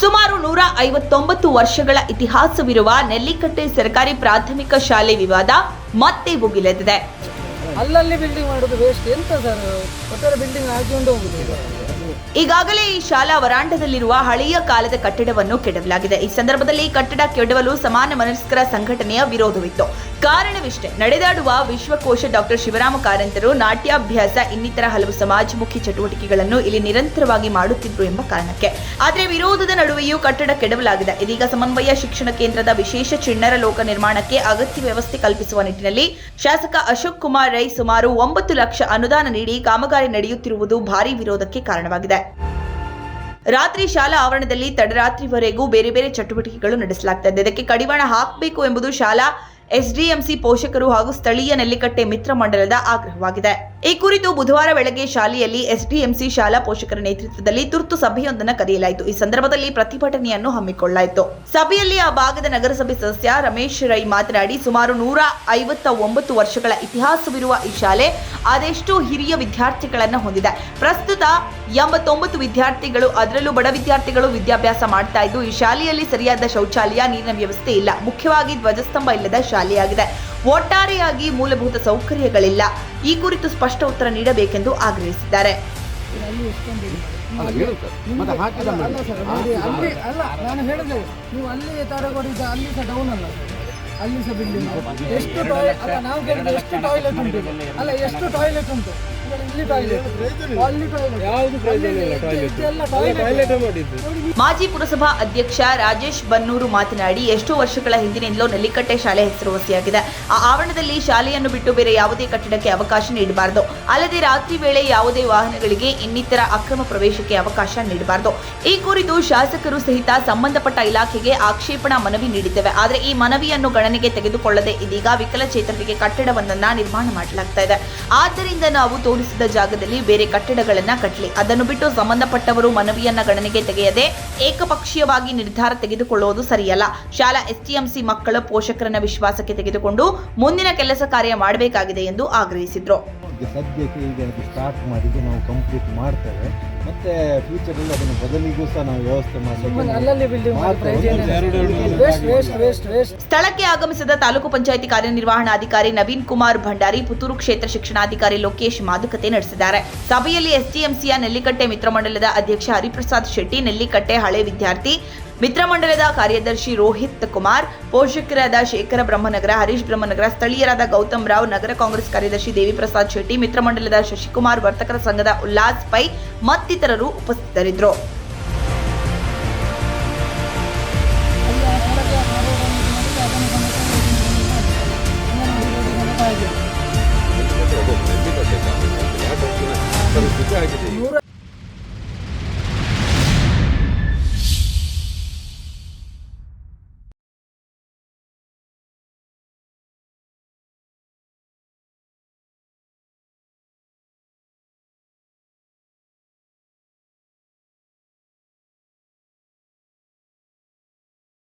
ಸುಮಾರು ನೂರ ಐವತ್ತೊಂಬತ್ತು ವರ್ಷಗಳ ಇತಿಹಾಸವಿರುವ ನೆಲ್ಲಿಕಟ್ಟೆ ಸರ್ಕಾರಿ ಪ್ರಾಥಮಿಕ ಶಾಲೆ ವಿವಾದ ಮತ್ತೆ ಭುಗಿಲೆದಿದೆ ಅಲ್ಲಲ್ಲಿ ಬಿಲ್ಡಿಂಗ್ ಮಾಡೋದು ವೇಸ್ಟ್ ಎಂತ ಸರ್ ಒಟ್ಟಾರೆ ಬಿಲ್ಡಿಂಗ್ ಹಾಕಿಕೊಂಡು ಹೋಗುದು. ಈಗಾಗಲೇ ಈ ಶಾಲಾ ವರಾಂಡದಲ್ಲಿರುವ ಹಳೆಯ ಕಾಲದ ಕಟ್ಟಡವನ್ನು ಕೆಡವಲಾಗಿದೆ. ಈ ಸಂದರ್ಭದಲ್ಲಿ ಕಟ್ಟಡ ಕೆಡವಲು ಸಮಾನ ಮನಸ್ಕರ ಸಂಘಟನೆಯ ವಿರೋಧವಿತ್ತು. ಕಾರಣವಿಷ್ಟೇ, ನಡೆದಾಡುವ ವಿಶ್ವಕೋಶ ಡಾಕ್ಟರ್ ಶಿವರಾಮ ಕಾರಂತರು ನಾಟ್ಯಾಭ್ಯಾಸ, ಇನ್ನಿತರ ಹಲವು ಸಮಾಜಮುಖಿ ಚಟುವಟಿಕೆಗಳನ್ನು ಇಲ್ಲಿ ನಿರಂತರವಾಗಿ ಮಾಡುತ್ತಿದ್ರು ಎಂಬ ಕಾರಣಕ್ಕೆ. ಆದರೆ ವಿರೋಧದ ನಡುವೆಯೂ ಕಟ್ಟಡ ಕೆಡವಲಾಗಿದೆ. ಇದೀಗ ಸಮನ್ವಯ ಶಿಕ್ಷಣ ಕೇಂದ್ರದ ವಿಶೇಷ ಚಿಣ್ಣರ ಲೋಕ ನಿರ್ಮಾಣಕ್ಕೆ ಅಗತ್ಯ ವ್ಯವಸ್ಥೆ ಕಲ್ಪಿಸುವ ನಿಟ್ಟಿನಲ್ಲಿ ಶಾಸಕ ಅಶೋಕ್ ಕುಮಾರ್ ರೈ ಸುಮಾರು ಒಂಬತ್ತು ಲಕ್ಷ ಅನುದಾನ ನೀಡಿ ಕಾಮಗಾರಿ ನಡೆಯುತ್ತಿರುವುದು ಭಾರೀ ವಿರೋಧಕ್ಕೆ ಕಾರಣವಾಗಿದೆ. ರಾತ್ರಿ ಶಾಲಾ ಆವರಣದಲ್ಲಿ ತಡರಾತ್ರಿವರೆಗೂ ಬೇರೆ ಬೇರೆ ಚಟುವಟಿಕೆಗಳು ನಡೆಸಲಾಗ್ತಾ ಇದೆ ಇದಕ್ಕೆ ಕಡಿವಾಣ ಹಾಕಬೇಕು ಎಂಬುದು ಶಾಲಾ ಎಸ್ಡಿಎಂಸಿ ಪೋಷಕರು ಹಾಗೂ ಸ್ಥಳೀಯ ನೆಲ್ಲಿಕಟ್ಟೆ ಮಿತ್ರ ಮಂಡಲದ ಆಗ್ರಹವಾಗಿದೆ. ಈ ಕುರಿತು ಬುಧವಾರ ಬೆಳಗ್ಗೆ ಶಾಲೆಯಲ್ಲಿ ಎಸ್ಡಿಎಂಸಿ ಶಾಲಾ ಪೋಷಕರ ನೇತೃತ್ವದಲ್ಲಿ ತುರ್ತು ಸಭೆಯೊಂದನ್ನು ಕರೆಯಲಾಯಿತು. ಈ ಸಂದರ್ಭದಲ್ಲಿ ಪ್ರತಿಭಟನೆಯನ್ನು ಹಮ್ಮಿಕೊಳ್ಳಲಾಯಿತು. ಸಭೆಯಲ್ಲಿ ಆ ಭಾಗದ ನಗರಸಭೆ ಸದಸ್ಯ ರಮೇಶ್ ರೈ ಮಾತನಾಡಿ, ಸುಮಾರು ನೂರ ಐವತ್ತ ಒಂಬತ್ತು ವರ್ಷಗಳ ಇತಿಹಾಸವಿರುವ ಈ ಶಾಲೆ ಅದೆಷ್ಟು ಹಿರಿಯ ವಿದ್ಯಾರ್ಥಿಗಳನ್ನು ಹೊಂದಿದೆ. ಪ್ರಸ್ತುತ ಎಂಬತ್ತೊಂಬತ್ತು ವಿದ್ಯಾರ್ಥಿಗಳು, ಅದರಲ್ಲೂ ಬಡ ವಿದ್ಯಾರ್ಥಿಗಳು ವಿದ್ಯಾಭ್ಯಾಸ ಮಾಡ್ತಾ ಇದ್ದು, ಈ ಶಾಲೆಯಲ್ಲಿ ಸರಿಯಾದ ಶೌಚಾಲಯ, ನೀರಿನ ವ್ಯವಸ್ಥೆ ಇಲ್ಲ. ಮುಖ್ಯವಾಗಿ ಧ್ವಜಸ್ತಂಭ ಇಲ್ಲದ ಶಾಲೆಯಾಗಿದೆ. ಒಟ್ಟಾರೆಯಾಗಿ ಮೂಲಭೂತ ಸೌಕರ್ಯಗಳಿಲ್ಲ. ಈ ಕುರಿತು ಸ್ಪಷ್ಟ ಉತ್ತರ ನೀಡಬೇಕೆಂದು ಆಗ್ರಹಿಸಿದ್ದಾರೆ. ಅಲ್ಲಿ ಅಲ್ಲ, ನಾನು ಹೇಳಿದೆ ನೀವು ಅಲ್ಲಿ ತಡೆಗೊಡಿದ ಅಲ್ಲಿ ಸಹ ಡೌನ್ ಅಲ್ಲ ಸರ್. ಅಲ್ಲಿ ಸಹ ಬಿಲ್ಡಿಂಗ್ ಎಷ್ಟು ಟಾಯ್ಲೆಟ್ ಅಲ್ಲ ನಾವು ಕೇಳಿದ್ರೆ ಎಷ್ಟು ಟಾಯ್ಲೆಟ್ ಉಂಟು? ಅಲ್ಲ ಎಷ್ಟು ಟಾಯ್ಲೆಟ್ ಉಂಟು? ಇಲ್ಲಿ ಟಾಯ್ಲೆಟ್ ಅಲ್ಲಿ ಟಾಯ್ಲೆಟ್ ಯಾವುದು ಇದೆಲ್ಲ ಟಾಯ್ಲೆಟ್ ಮಾಜಿ ಪುರಸಭಾ ಅಧ್ಯಕ್ಷ ರಾಜೇಶ್ ಬನ್ನೂರು ಮಾತನಾಡಿ ಎಷ್ಟೋ ವರ್ಷಗಳ ಹಿಂದಿನಿಂದಲೂ ನೆಲ್ಲಿಕಟ್ಟೆ ಶಾಲೆ ಹೆಸರುವಾಸಿಯಾಗಿದೆ ಆ ಆವರಣದಲ್ಲಿ ಶಾಲೆಯನ್ನು ಬಿಟ್ಟು ಬೇರೆ ಯಾವುದೇ ಕಟ್ಟಡಕ್ಕೆ ಅವಕಾಶ ನೀಡಬಾರದು. ಅಲ್ಲದೆ ರಾತ್ರಿ ವೇಳೆ ಯಾವುದೇ ವಾಹನಗಳಿಗೆ ಇನ್ನಿತರ ಅಕ್ರಮ ಪ್ರವೇಶಕ್ಕೆ ಅವಕಾಶ ನೀಡಬಾರದು. ಈ ಕುರಿತು ಶಾಸಕರು ಸಹಿತ ಸಂಬಂಧಪಟ್ಟ ಇಲಾಖೆಗೆ ಆಕ್ಷೇಪಣಾ ಮನವಿ ನೀಡಿದ್ದೇವೆ. ಆದರೆ ಈ ಮನವಿಯನ್ನು ಗಣನೆಗೆ ತೆಗೆದುಕೊಳ್ಳದೆ ಇದೀಗ ವಿಕಲಚೇತನರಿಗೆ ಕಟ್ಟಡವನ್ನ ನಿರ್ಮಾಣ ಮಾಡಲಾಗ್ತಾ ಇದೆ. ಆದ್ದರಿಂದ ನಾವು ತೋರಿಸಿದ ಜಾಗದಲ್ಲಿ ಬೇರೆ ಕಟ್ಟಡಗಳನ್ನ ಕಟ್ಟಲಿ ಅದನ್ನು ಬಿಟ್ಟು ಸಂಬಂಧಪಟ್ಟವರು ಮನವಿಯನ್ನ ಗಣನೆಗೆ ತೆಗೆಯದೆ ಏಕಪಕ್ಷೀಯವಾಗಿ ನಿರ್ಧಾರ ತೆಗೆದುಕೊಳ್ಳುವುದು ಸರಿಯಲ್ಲ. ಶಾಲಾ ಎಸ್ಟಿಎಂಸಿ ಮಕ್ಕಳ ಪೋಷಕರನ್ನ ವಿಶ್ವಾಸಕ್ಕೆ ತೆಗೆದುಕೊಂಡು ಮುಂದಿನ ಕೆಲಸ ಕಾರ್ಯ ಮಾಡಬೇಕಾಗಿದೆ ಎಂದು ಆಗ್ರಹಿಸಿದ್ರು. ಈಗ ಸದ್ಯಕ್ಕೆ ಈಗ ಅದು ಸ್ಟಾರ್ಟ್ ಮಾಡಿದ್ದು ನಾವು ಕಂಪ್ಲೀಟ್ ಮಾಡ್ತೇವೆ. ಮತ್ತೆ ಫ್ಯೂಚರಲ್ಲಿ ಅದನ್ನು ಬದಲಿಗೂ ಸಹ ನಾವು ವ್ಯವಸ್ಥೆ ಮಾಡಿ ಸ್ಥಳಕ್ಕೆ ಆಗಮಿಸಿದ ತಾಲೂಕು ಪಂಚಾಯಿತಿ ಕಾರ್ಯನಿರ್ವಹಣಾಧಿಕಾರಿ ನವೀನ್ ಕುಮಾರ್ ಭಂಡಾರಿ ಪುತ್ತೂರು ಕ್ಷೇತ್ರ ಶಿಕ್ಷಣಾಧಿಕಾರಿ ಲೋಕೇಶ್ ಮಾತುಕತೆ ನಡೆಸಿದ್ದಾರೆ. ಸಭೆಯಲ್ಲಿ ಎಸ್ಟಿಎಂಸಿಯ ನೆಲ್ಲಿಕಟ್ಟೆ ಮಿತ್ರಮಂಡಲದ ಅಧ್ಯಕ್ಷ ಹರಿಪ್ರಸಾದ್ ಶೆಟ್ಟಿ ನೆಲ್ಲಿಕಟ್ಟೆ ಹಳೆ ವಿದ್ಯಾರ್ಥಿ ಮಿತ್ರಮಂಡಲದ ಕಾರ್ಯದರ್ಶಿ ರೋಹಿತ್ ಕುಮಾರ್, ಪೋಷಕರಾದ ಶೇಖರ ಬ್ರಹ್ಮನಗರ, ಹರೀಶ್ ಬ್ರಹ್ಮನಗರ, ಸ್ಥಳೀಯರಾದ ಗೌತಮ್ ರಾವ್, ನಗರ ಕಾಂಗ್ರೆಸ್ ಕಾರ್ಯದರ್ಶಿ ದೇವಿಪ್ರಸಾದ್ ಶೆಟ್ಟಿ, ಮಿತ್ರಮಂಡಲದ ಶಶಿಕುಮಾರ್, ವರ್ತಕರ ಸಂಘದ ಉಲ್ಲಾಸ್ ಪೈ ಮತ್ತಿತರರು ಉಪಸ್ಥಿತರಿದ್ದರು. ನೂರ